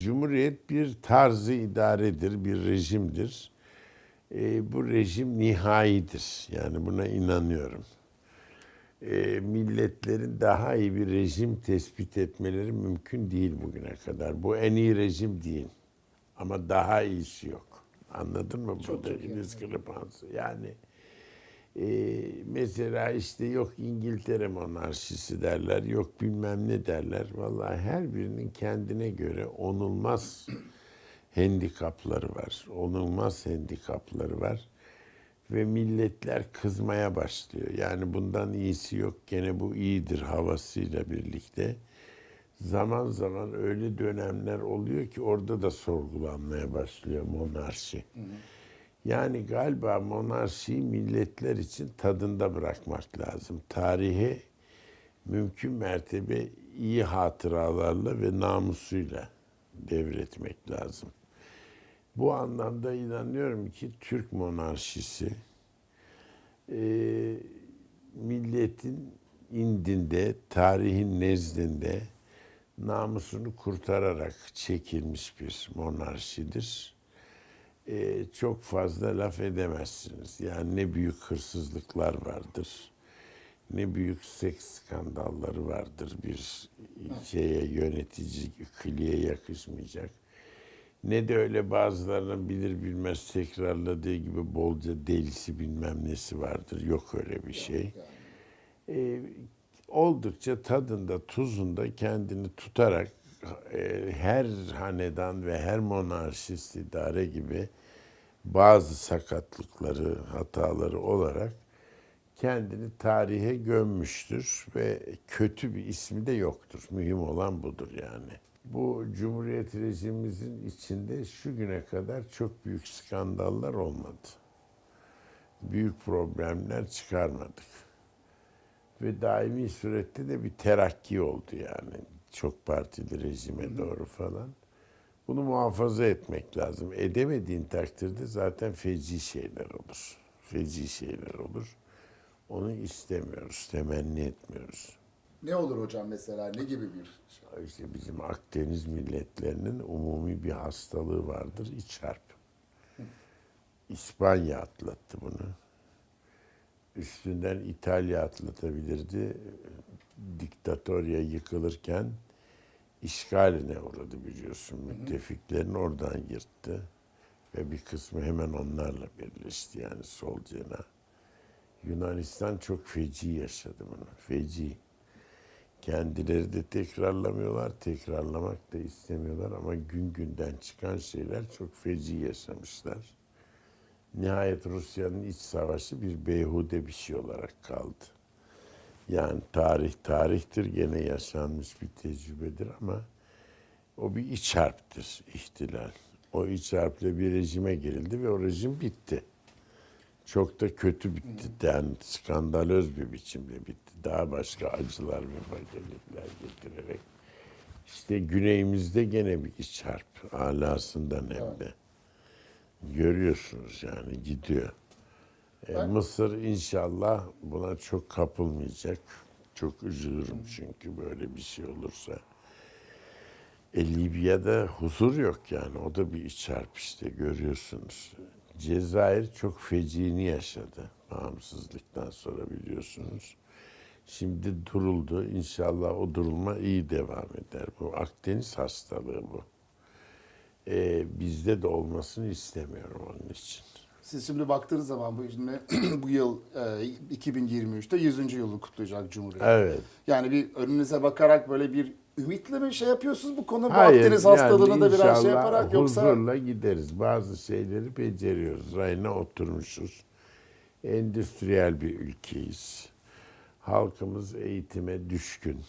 Cumhuriyet bir tarzı idaredir, bir rejimdir. E, bu rejim nihaidir. Yani buna inanıyorum. E, milletlerin daha iyi bir rejim tespit etmeleri mümkün değil bugüne kadar. Bu en iyi rejim değil. Ama daha iyisi yok. Anladın mı Çok buradaki çok iyi, diskrepansı? Yani e, mesela işte yok İngiltere monarşisi derler, yok bilmem ne derler. Vallahi her birinin kendine göre onulmaz handikapları var. Onulmaz handikapları var. Ve milletler kızmaya başlıyor. Yani bundan iyisi yok, gene bu iyidir havasıyla birlikte. Zaman zaman öyle dönemler oluyor ki orada da sorgulanmaya başlıyor monarşi. Yani galiba monarşiyi milletler için tadında bırakmak lazım. Tarihe mümkün mertebe iyi hatıralarla ve namusuyla devretmek lazım. Bu anlamda inanıyorum ki Türk monarşisi e, milletin indinde, tarihin nezdinde namusunu kurtararak çekilmiş bir monarşidir. E, çok fazla laf edemezsiniz. Yani ne büyük hırsızlıklar vardır, ne büyük seks skandalları vardır bir şeye yönetici ikiliye yakışmayacak. Ne de öyle bazılarının bilir bilmez tekrarladığı gibi bolca delisi bilmem nesi vardır. Yok öyle bir şey. Ee, oldukça tadında tuzunda kendini tutarak e, her hanedan ve her monarşist idare gibi bazı sakatlıkları, hataları olarak kendini tarihe gömmüştür ve kötü bir ismi de yoktur. Mühim olan budur yani. Bu Cumhuriyet rejimimizin içinde şu güne kadar çok büyük skandallar olmadı. Büyük problemler çıkarmadık. Ve daimi surette de bir terakki oldu yani. Çok partili rejime doğru falan. Bunu muhafaza etmek lazım. Edemediğin takdirde zaten feci şeyler olur. Feci şeyler olur. Onu istemiyoruz, temenni etmiyoruz. Ne olur hocam mesela ne gibi bir şey? İşte bizim Akdeniz milletlerinin umumi bir hastalığı vardır, iç harp. İspanya atlattı bunu. Üstünden İtalya atlatabilirdi. Diktatorya yıkılırken işgaline uğradı biliyorsun. Müttefiklerini oradan yırttı. Ve bir kısmı hemen onlarla birleşti yani sol cenah. Yunanistan çok feci yaşadı bunu. Feci. Kendileri de tekrarlamıyorlar, tekrarlamak da istemiyorlar ama gün günden çıkan şeyler çok feci yaşamışlar. Nihayet Rusya'nın iç savaşı bir beyhude bir şey olarak kaldı. Yani tarih tarihtir, gene yaşanmış bir tecrübedir ama o bir iç harptir, ihtilal. O iç harple bir rejime girildi ve o rejim bitti. Çok da kötü bitti. Yani skandalöz bir biçimde bitti. Daha başka acılar ve fakelikler getirerek. İşte güneyimizde gene bir iç harp. Alasından hem de. Görüyorsunuz yani gidiyor. E, Ben- Mısır inşallah buna çok kapılmayacak. Çok üzülürüm çünkü böyle bir şey olursa. E, Libya'da huzur yok yani. O da bir iç harp işte görüyorsunuz. Cezayir çok feciğini yaşadı bağımsızlıktan sonra biliyorsunuz. Şimdi duruldu. İnşallah o durulma iyi devam eder. Bu Akdeniz hastalığı bu. E, bizde de olmasını istemiyorum onun için. Siz şimdi baktığınız zaman bu bu yıl e, 2023'te 100. yılı kutlayacak Cumhuriyet. Evet. Yani bir önünüze bakarak böyle bir ümitle mi şey yapıyorsunuz bu konu bu Hayır, Akdeniz hastalığını yani da biraz şey yaparak yoksa huzurla gideriz. Bazı şeyleri beceriyoruz. Rayına oturmuşuz. Endüstriyel bir ülkeyiz. Halkımız eğitime düşkün.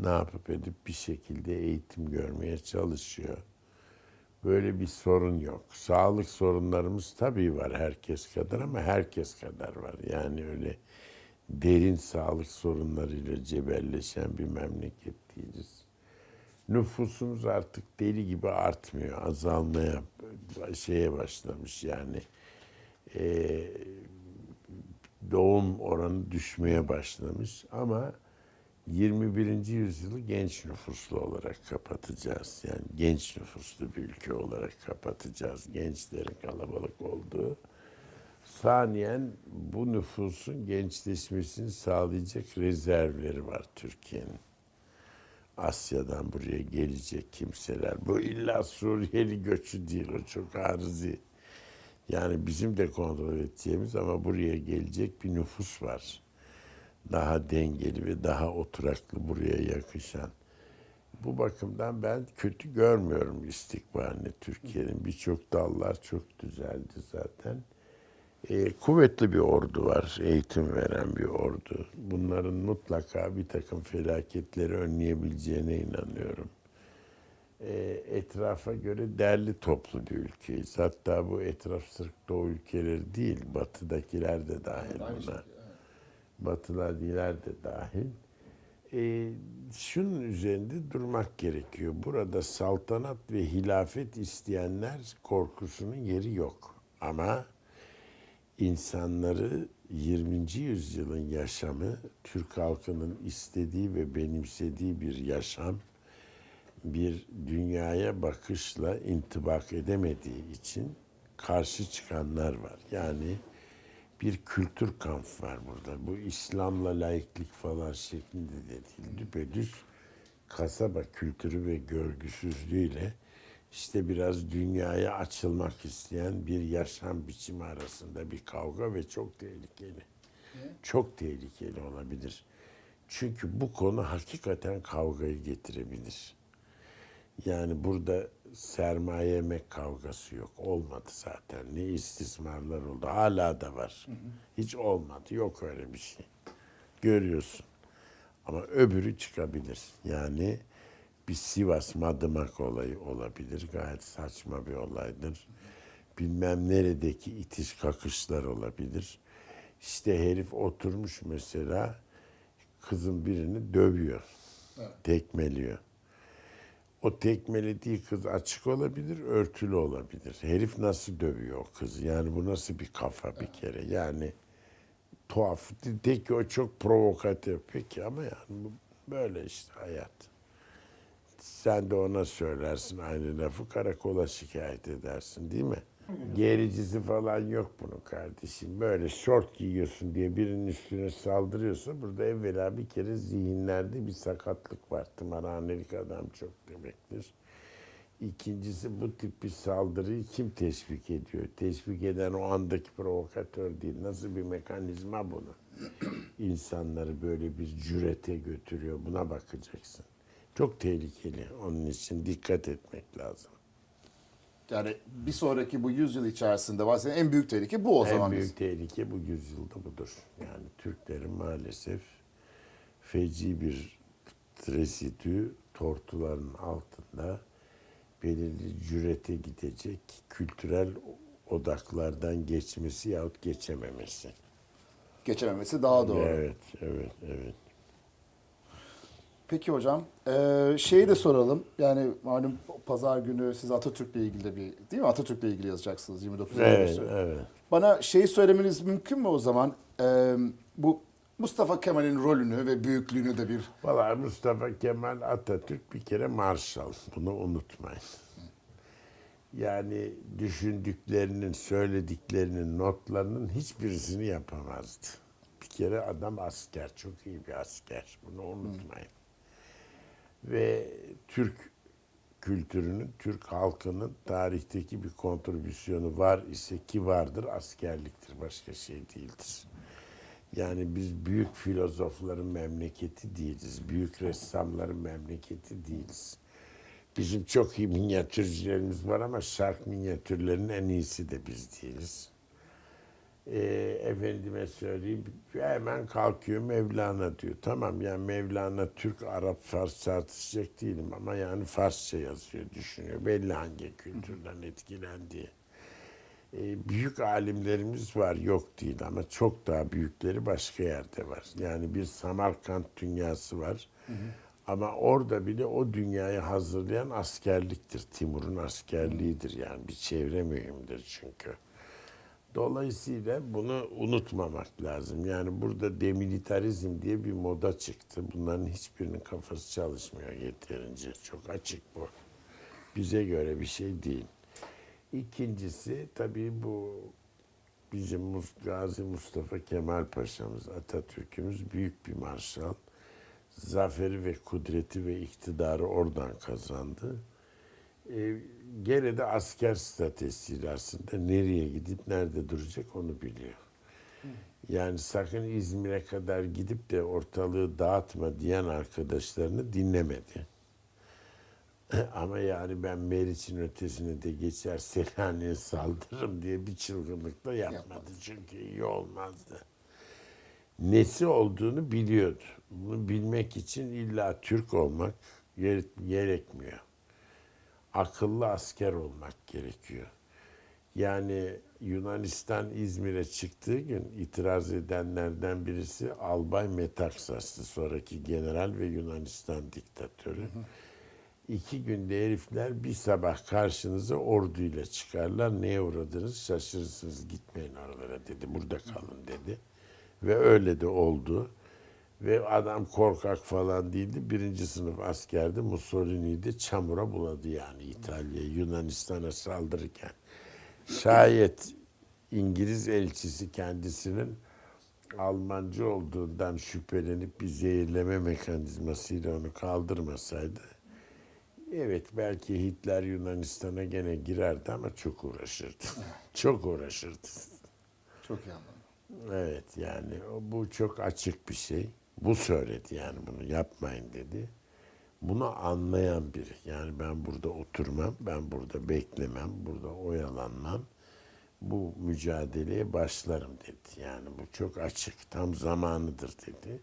Ne yapıp edip bir şekilde eğitim görmeye çalışıyor. Böyle bir sorun yok. Sağlık sorunlarımız tabii var herkes kadar ama herkes kadar var. Yani öyle derin sağlık sorunlarıyla cebelleşen bir memleket değiliz. Nüfusumuz artık deli gibi artmıyor. Azalmaya şeye başlamış yani. Ee, doğum oranı düşmeye başlamış ama 21. yüzyılı genç nüfuslu olarak kapatacağız. Yani genç nüfuslu bir ülke olarak kapatacağız. Gençlerin kalabalık olduğu. Saniyen bu nüfusun gençleşmesini sağlayacak rezervleri var Türkiye'nin. Asya'dan buraya gelecek kimseler. Bu illa Suriyeli göçü değil, o çok arızi. Yani bizim de kontrol edeceğimiz ama buraya gelecek bir nüfus var. Daha dengeli ve daha oturaklı buraya yakışan. Bu bakımdan ben kötü görmüyorum istikbalini Türkiye'nin. Birçok dallar çok düzeldi zaten. Ee, kuvvetli bir ordu var, eğitim veren bir ordu. Bunların mutlaka bir takım felaketleri önleyebileceğine inanıyorum. Ee, etrafa göre derli toplu bir ülkeyiz. Hatta bu etraf sırf doğu ülkeleri değil, batıdakiler de dahil buna. şekilde, Batılardiler de dahil. Ee, şunun üzerinde durmak gerekiyor. Burada saltanat ve hilafet isteyenler korkusunun yeri yok. Ama insanları 20. yüzyılın yaşamı, Türk halkının istediği ve benimsediği bir yaşam, bir dünyaya bakışla intibak edemediği için karşı çıkanlar var. Yani bir kültür kamp var burada. Bu İslam'la laiklik falan şeklinde de değil. Düpedüz kasaba kültürü ve görgüsüzlüğüyle işte biraz dünyaya açılmak isteyen bir yaşam biçimi arasında bir kavga ve çok tehlikeli. Çok tehlikeli olabilir. Çünkü bu konu hakikaten kavgayı getirebilir. Yani burada sermaye emek kavgası yok. Olmadı zaten. Ne istismarlar oldu. Hala da var. Hiç olmadı. Yok öyle bir şey. Görüyorsun. Ama öbürü çıkabilir. Yani bir Sivas Madımak olayı olabilir. Gayet saçma bir olaydır. Bilmem neredeki itiş kakışlar olabilir. İşte herif oturmuş mesela kızın birini dövüyor. Tekmeliyor. O tekmelediği kız açık olabilir, örtülü olabilir. Herif nasıl dövüyor o kızı? Yani bu nasıl bir kafa bir kere? Yani tuhaf. De ki o çok provokatif. Peki ama yani bu böyle işte hayat. Sen de ona söylersin aynı lafı karakola şikayet edersin değil mi? Gericisi falan yok bunun kardeşim. Böyle şort giyiyorsun diye birinin üstüne saldırıyorsa burada evvela bir kere zihinlerde bir sakatlık var. Tımarhanelik adam çok demektir. İkincisi bu tip bir saldırıyı kim teşvik ediyor? Teşvik eden o andaki provokatör değil. Nasıl bir mekanizma bunu? İnsanları böyle bir cürete götürüyor. Buna bakacaksın. Çok tehlikeli. Onun için dikkat etmek lazım. Yani bir sonraki bu yüzyıl içerisinde var. en büyük tehlike bu o en zaman. büyük biz. tehlike bu yüzyılda budur. Yani Türklerin maalesef feci bir residü tortuların altında belirli cürete gidecek kültürel odaklardan geçmesi yahut geçememesi. Geçememesi daha doğru. Evet, evet, evet. Peki hocam, eee, şeyi de soralım. Yani malum pazar günü siz Atatürk'le ilgili de bir, değil mi? Atatürk'le ilgili yazacaksınız 29 Evet, evet. Bana şeyi söylemeniz mümkün mü o zaman? Eee, bu Mustafa Kemal'in rolünü ve büyüklüğünü de bir Vallahi Mustafa Kemal Atatürk bir kere marşal. Bunu unutmayın. Yani düşündüklerinin, söylediklerinin, notlarının hiçbirisini yapamazdı. Bir kere adam asker, çok iyi bir asker. Bunu unutmayın. Ve Türk kültürünün, Türk halkının tarihteki bir kontribüsyonu var ise ki vardır, askerliktir. Başka şey değildir. Yani biz büyük filozofların memleketi değiliz. Büyük ressamların memleketi değiliz. Bizim çok iyi minyatürcülerimiz var ama şark minyatürlerinin en iyisi de biz değiliz. Ee, efendime söyleyeyim hemen kalkıyor Mevlana diyor. Tamam yani Mevlana Türk, Arap, Fars tartışacak değilim ama yani Farsça yazıyor, düşünüyor. Belli hangi kültürden etkilendiği. Ee, büyük alimlerimiz var yok değil ama çok daha büyükleri başka yerde var. Yani bir Samarkand dünyası var. Ama orada bile o dünyayı hazırlayan askerliktir. Timur'un askerliğidir yani bir çevre mühimdir çünkü. Dolayısıyla bunu unutmamak lazım. Yani burada demilitarizm diye bir moda çıktı. Bunların hiçbirinin kafası çalışmıyor yeterince. Çok açık bu. Bize göre bir şey değil. İkincisi tabii bu bizim Gazi Mustafa Kemal Paşa'mız, Atatürk'ümüz büyük bir marşal. Zaferi ve kudreti ve iktidarı oradan kazandı. E, gene de asker stratejisiyle aslında nereye gidip nerede duracak onu biliyor. Yani sakın İzmir'e kadar gidip de ortalığı dağıtma diyen arkadaşlarını dinlemedi. Ama yani ben Meriç'in ötesine de geçer Selanik'e saldırırım diye bir çılgınlık da yapmadı. Yapmadı. Çünkü iyi olmazdı. Nesi olduğunu biliyordu. Bunu bilmek için illa Türk olmak gere- gerekmiyor. Akıllı asker olmak gerekiyor. Yani Yunanistan İzmir'e çıktığı gün itiraz edenlerden birisi Albay Metaksas'tı. Sonraki general ve Yunanistan diktatörü. İki günde herifler bir sabah karşınıza orduyla çıkarlar. Neye uğradınız şaşırırsınız gitmeyin oralara dedi. Burada kalın dedi. Ve öyle de oldu. Ve adam korkak falan değildi. Birinci sınıf askerdi. Mussolini'yi de çamura buladı yani İtalya'ya, Yunanistan'a saldırırken. Şayet İngiliz elçisi kendisinin Almancı olduğundan şüphelenip bir zehirleme mekanizmasıyla onu kaldırmasaydı evet belki Hitler Yunanistan'a gene girerdi ama çok uğraşırdı. çok uğraşırdı. Çok iyi anladım. Evet yani bu çok açık bir şey. Bu söyledi yani bunu yapmayın dedi. Bunu anlayan biri. Yani ben burada oturmam, ben burada beklemem, burada oyalanmam. Bu mücadeleye başlarım dedi. Yani bu çok açık, tam zamanıdır dedi.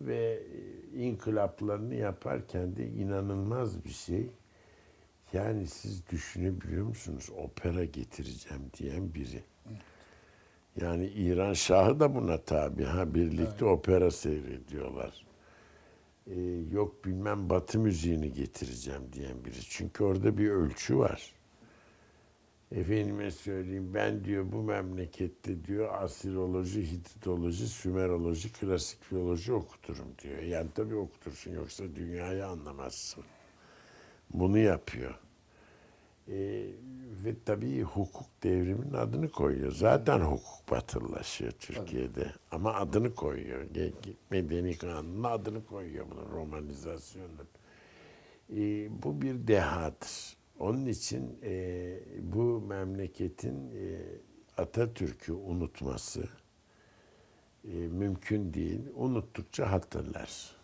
Ve e, inkılaplarını yaparken de inanılmaz bir şey. Yani siz düşünebiliyor musunuz? Opera getireceğim diyen biri. Yani İran Şahı da buna tabi. Ha birlikte opera seyrediyorlar. Ee, yok bilmem Batı müziğini getireceğim diyen biri. Çünkü orada bir ölçü var. Efendime söyleyeyim ben diyor bu memlekette diyor Asiroloji, Hititoloji, Sümeroloji, klasik filoloji okuturum diyor. Yani tabii okutursun yoksa dünyayı anlamazsın. Bunu yapıyor. Ee, ve tabii hukuk devriminin adını koyuyor. Zaten hukuk batılılaşıyor Türkiye'de. Ama adını koyuyor. Medeni kanunun adını koyuyor bunun romanizasyonun. Ee, bu bir dehadır. Onun için e, bu memleketin e, Atatürk'ü unutması e, mümkün değil. Unuttukça hatırlar.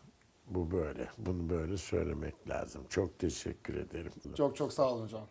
Bu böyle. Bunu böyle söylemek lazım. Çok teşekkür ederim. Çok çok sağ olun hocam.